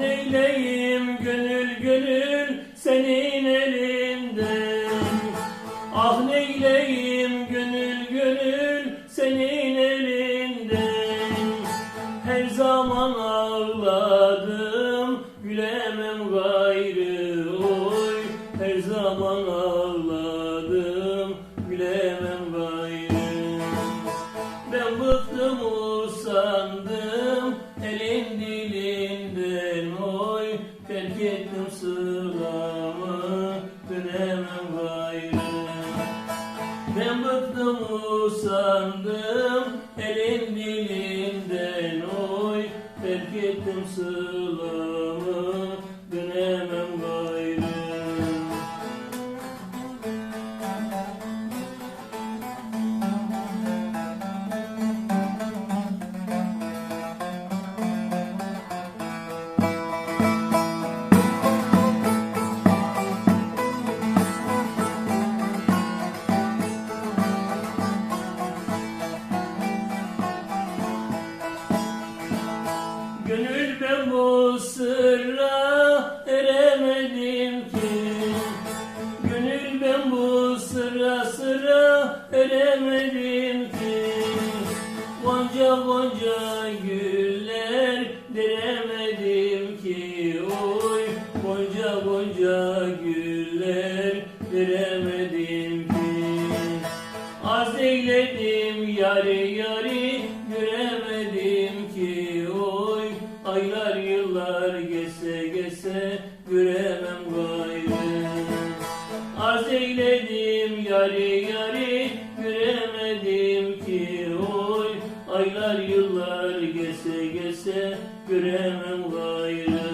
neyleyim gönül gönül senin elinden. Ah neyleyim gönül gönül senin elinden. Her zaman ağladım gülemem gayrı oy. Her zaman ağladım gülemem gayrı. Ben bıktım usandım 是 sırra eremedim ki. Gönül ben bu sırra sırra eremedim ki. Gonca gonca güller deremedim Aylar yıllar geçse geçse göremem gayrı. Az eyledim yari yari göremedim ki oy. Aylar yıllar geçse geçse göremem gayrı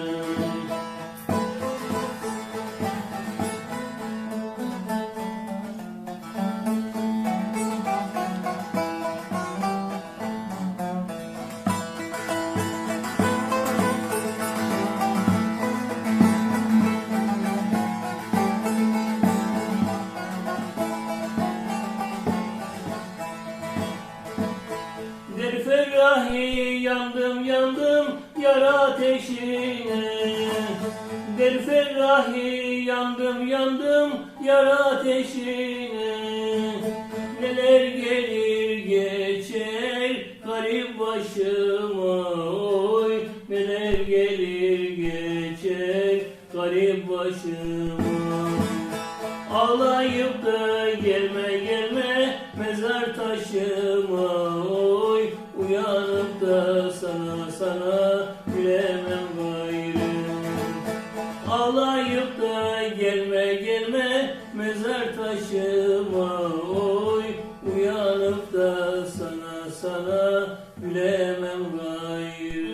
ferrahi yandım yandım yar ateşine. Der ferrahi yandım yandım yar ateşine. Neler gelir geçer garip başıma oy. Neler gelir geçer garip başıma. Ağlayıp da Mom.